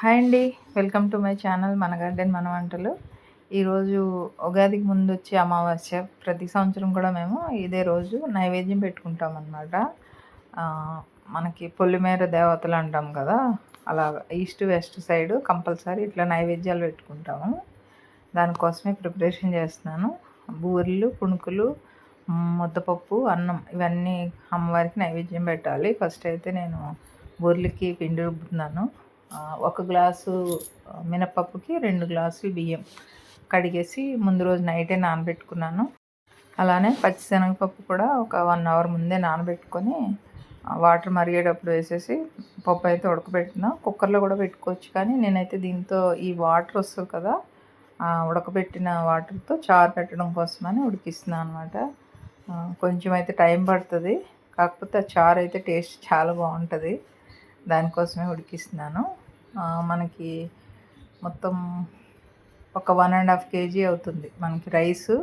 Hi అండి. Welcome to my channel మన garden మన వంటలు. ఈరోజు ఉగాదికి ముందు వచ్చే అమావాస్య ప్రతి సంవత్సరం కూడా మేము ఇదే రోజు నైవేద్యం పెట్టుకుంటాం అన్నమాట. మనకి పొల్లిమేర దేవతలు అంటాం కదా అలా ఈస్ట్ వెస్ట్ సైడ్ కంపల్సరీ ఇట్లా నైవేద్యాలు పెట్టుకుంటాము. దానికోసమే ప్రిపరేషన్ చేస్తున్నాను. బూరెలు పుణుకులు ముద్దపప్పు అన్నం ఇవన్నీ అమ్మవారికి నైవేద్యం పెట్టాలి. ఫస్ట్ అయితే నేను బూరెలకి పిండి రుబ్బుతున్నాను. ఒక గ్లాసు మినపప్పుకి రెండు గ్లాసులు బియ్యం కడిగేసి ముందు రోజు నైటే నానబెట్టుకున్నాను. అలానే పచ్చిశనగపప్పు కూడా ఒక వన్ అవర్ ముందే నానబెట్టుకొని వాటర్ మరిగేటప్పుడు వేసేసి పప్పు అయితే ఉడకబెట్టిన కుక్కర్లో కూడా పెట్టుకోవచ్చు కానీ నేనైతే దీంతో ఈ వాటర్ వస్తుంది కదా ఉడకబెట్టిన వాటర్తో చారు పెట్టడం కోసమని ఉడికిస్తున్నాను అనమాట కొంచెం అయితే టైం పడుతుంది కాకపోతే ఆ చారు అయితే టేస్ట్ చాలా బాగుంటుంది. దానికోసమే ఉడికిస్తున్నాను. మనకి మొత్తం ఒక వన్ అండ్ హాఫ్ కేజీ అవుతుంది. మనకి రైసు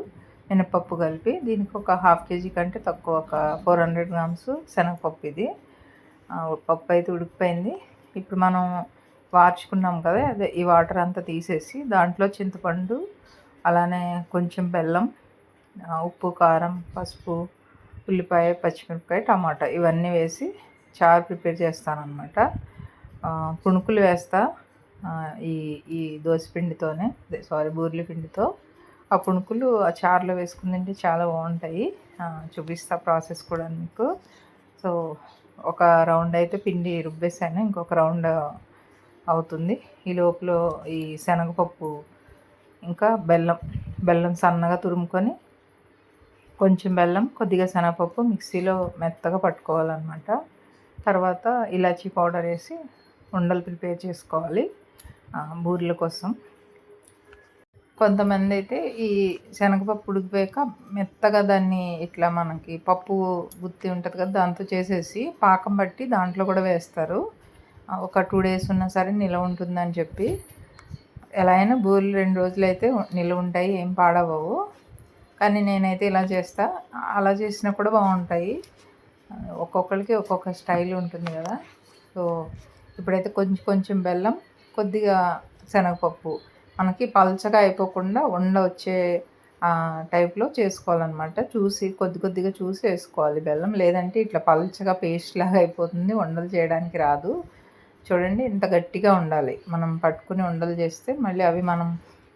మినపప్పు కలిపి దీనికి ఒక హాఫ్ కేజీ కంటే తక్కువ ఒక ఫోర్ హండ్రెడ్ గ్రామ్స్ శనగపప్పు ఇది. పప్పు అయితే ఉడికిపోయింది. ఇప్పుడు మనం వార్చుకున్నాం కదా అదే ఈ వాటర్ అంతా తీసేసి దాంట్లో చింతపండు అలానే కొంచెం బెల్లం ఉప్పు కారం పసుపు ఉల్లిపాయ పచ్చిమిరపకాయ టమాటా ఇవన్నీ వేసి చారు ప్రిపేర్ చేస్తానన్నమాట. పుణుకులు వేస్తా ఈ ఈ పిండితోనే సారీ బూర్లి పిండితో. ఆ పుణుకులు ఆ చారులో వేసుకుని తింటే చాలా బాగుంటాయి. చూపిస్తా ప్రాసెస్ కూడా మీకు. సో ఒక రౌండ్ అయితే పిండి రుబ్బేసాను ఇంకొక రౌండ్ అవుతుంది. ఈ లోపల ఈ శనగపప్పు ఇంకా బెల్లం బెల్లం సన్నగా తురుముకొని కొంచెం బెల్లం కొద్దిగా శనగపప్పు మిక్సీలో మెత్తగా పట్టుకోవాలన్నమాట. తర్వాత ఇలాచీ పౌడర్ వేసి ఉండలు ప్రిపేర్ చేసుకోవాలి. బూరెల కోసం. కొంతమంది అయితే ఈ శనగపప్పు ఉడికిపోయాక మెత్తగా దాన్ని ఇట్లా మనకి పప్పు గుత్తి ఉంటుంది కదా దాంతో చేసేసి పాకం పట్టి దాంట్లో కూడా వేస్తారు. ఒక టూ డేస్ ఉన్నా సరే నిలవ ఉంటుందని చెప్పి. ఎలా అయినా బూరెలు రెండు రోజులు అయితే నిల్వ ఉంటాయి ఏం పాడవవు కానీ నేనైతే ఇలా చేస్తా. అలా చేసినా కూడా బాగుంటాయి. ఒక్కొక్కరికి ఒక్కొక్క స్టైల్ ఉంటుంది కదా. సో ఇప్పుడైతే కొంచెం కొంచెం బెల్లం కొద్దిగా శనగపప్పు. మనకి పలచగా అయిపోకుండా ఉండ వచ్చే టైప్లో చేసుకోవాలన్నమాట. చూసి కొద్ది కొద్దిగా చూసి వేసుకోవాలి బెల్లం. లేదంటే ఇట్లా పల్చగా పేస్ట్ లాగా అయిపోతుంది. ఉండలు చేయడానికి రాదు. చూడండి ఇంత గట్టిగా ఉండాలి. మనం పట్టుకుని ఉండలు చేస్తే మళ్ళీ అవి మనం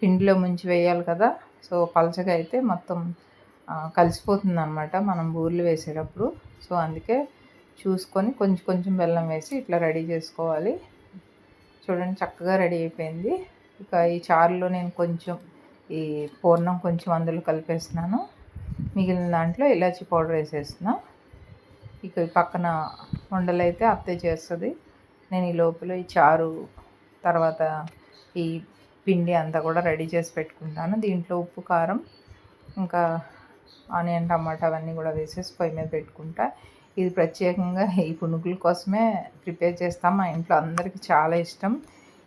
పిండిలో ముంచి వేయాలి కదా. సో పలచగా అయితే మొత్తం కలిసిపోతుంది అనమాట మనం బూర్లు వేసేటప్పుడు. సో అందుకే చూసుకొని కొంచెం కొంచెం బెల్లం వేసి ఇట్లా రెడీ చేసుకోవాలి. చూడండి చక్కగా రెడీ అయిపోయింది. ఇక ఈ చారులో నేను కొంచెం ఈ పూర్ణం కొంచెం అందులో కలిపేస్తున్నాను. మిగిలిన దాంట్లో ఇలాచి పౌడర్ వేసేస్తున్నా. ఇక పక్కన ఉండలైతే అత్తే చేస్తుంది. నేను ఈ లోపల ఈ చారు తర్వాత ఈ పిండి అంతా కూడా రెడీ చేసి పెట్టుకుంటాను. దీంట్లో ఉప్పు కారం ఇంకా ఆనియన్ టమాటా అవన్నీ కూడా వేసేసి పొయ్యి మీద పెట్టుకుంటా. ఇది ప్రత్యేకంగా ఈ పునుగుల కోసమే ప్రిపేర్ చేస్తాం. మా ఇంట్లో అందరికీ చాలా ఇష్టం.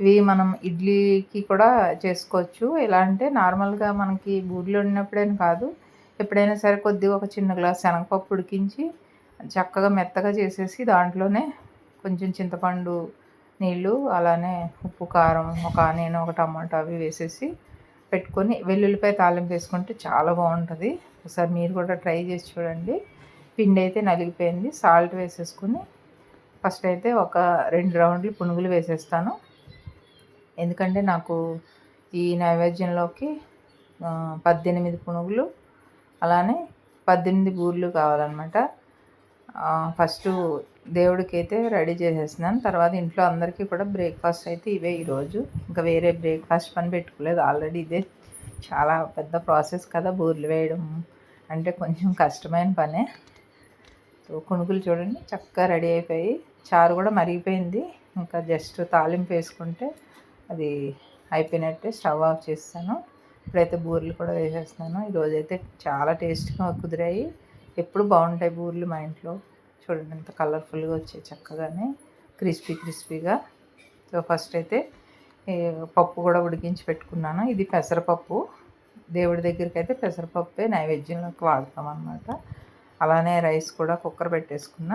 ఇవి మనం ఇడ్లీకి కూడా చేసుకోవచ్చు. ఎలా అంటే నార్మల్గా మనకి బూడిలో ఉన్నప్పుడేం కాదు ఎప్పుడైనా సరే కొద్దిగా ఒక చిన్న గ్లాస్ శనగపప్పు ఉడికించి చక్కగా మెత్తగా చేసేసి దాంట్లోనే కొంచెం చింతపండు నీళ్ళు అలానే ఉప్పు కారం ఒక ఆనియన్ ఒక టమాటా అవి వేసేసి పెట్టుకొని వెల్లుల్లిపాయ తాలింపు వేసుకుంటే చాలా బాగుంటుంది. ఒకసారి మీరు కూడా ట్రై చేసి చూడండి. పిండి అయితే నలిగిపోయింది. సాల్ట్ వేసేసుకుని ఫస్ట్ అయితే ఒక రెండు రౌండ్లు పునుగులు వేసేస్తాను. ఎందుకంటే నాకు ఈ నైవేద్యంలోకి పద్దెనిమిది పునుగులు అలానే పద్దెనిమిది బూర్లు కావాలన్నమాట. ఫస్ట్ దేవుడికి అయితే రెడీ చేసేసినాను తర్వాత ఇంట్లో అందరికీ కూడా బ్రేక్ఫాస్ట్ అయితే ఇవే ఈరోజు ఇంకా వేరే బ్రేక్ఫాస్ట్ పని పెట్టుకోలేదు. ఆల్రెడీ ఇదే చాలా పెద్ద ప్రాసెస్ కదా బూర్లు వేయడం. అంటే కొంచెం కష్టమైన పనే. సో కొనుగులు చూడండి చక్కగా రెడీ అయిపోయి చారు కూడా మరిగిపోయింది. ఇంకా జస్ట్ తాలింపు వేసుకుంటే అది అయిపోయినట్టే స్టవ్ ఆఫ్ చేస్తాను. ఇప్పుడైతే బూరెలు కూడా వేసేస్తున్నాను. ఈరోజు అయితే చాలా టేస్ట్గా కుదిరాయి. ఎప్పుడు బాగుంటాయి బూరెలు మా ఇంట్లో. చూడండి ఎంత కలర్ఫుల్గా వచ్చాయి చక్కగానే. క్రిస్పీ క్రిస్పీగా. సో ఫస్ట్ అయితే పప్పు కూడా ఉడికించి పెట్టుకున్నాను. ఇది పెసరపప్పు. దేవుడి దగ్గరికి అయితే పెసరపప్పే నైవేద్యంలోకి వాడతాం అన్నమాట అలానే రైస్ కూడా కుక్కర్ పెట్టేసుకున్న.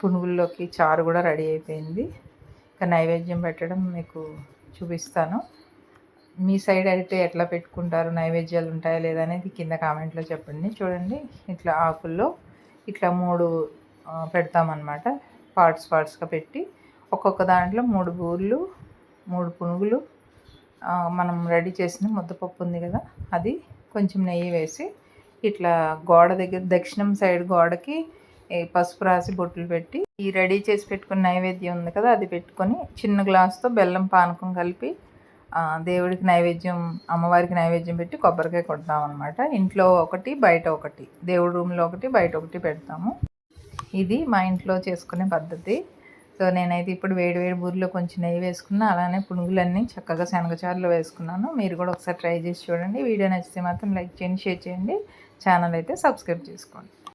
పునుగుల్లోకి చారు కూడా రెడీ అయిపోయింది. ఇంకా నైవేద్యం పెట్టడం మీకు చూపిస్తాను. మీ సైడ్ అయితే ఎట్లా పెట్టుకుంటారు? నైవేద్యాలు ఉంటాయా లేదా అనేది కింద కామెంట్లో చెప్పండి. చూడండి ఇట్లా ఆకుల్లో ఇట్లా మూడు పెడతామన్నమాట. పార్ట్స్ పార్ట్స్గా పెట్టి ఒక్కొక్క దాంట్లో మూడు బూర్లు మూడు పునుగులు మనం రెడీ చేసిన ముద్దపప్పు ఉంది కదా అది కొంచెం నెయ్యి వేసి ఇట్లా గోడ దగ్గర దక్షిణం సైడ్ గోడకి పసుపు రాసి బొట్లు పెట్టి ఈ రెడీ చేసి పెట్టుకున్న నైవేద్యం ఉంది కదా అది పెట్టుకొని చిన్న గ్లాస్తో బెల్లం పానకం కలిపి దేవుడికి నైవేద్యం అమ్మవారికి నైవేద్యం పెట్టి కొబ్బరికాయ కొడతాం అనమాట ఇంట్లో ఒకటి బయట ఒకటి. దేవుడి రూమ్లో ఒకటి బయట ఒకటి పెడతాము. ఇది మా ఇంట్లో చేసుకునే పద్ధతి. సో నేనైతే ఇప్పుడు వేడి వేడి బూరిలో కొంచెం నెయ్యి వేసుకున్నా అలానే పునుగులన్నీ చక్కగా శనగచారులో వేసుకున్నాను. మీరు కూడా ఒకసారి ట్రై చేసి చూడండి. వీడియో నచ్చితే మాత్రం లైక్ చేయండి షేర్ చేయండి. ఛానల్ అయితే సబ్స్క్రైబ్ చేసుకోండి.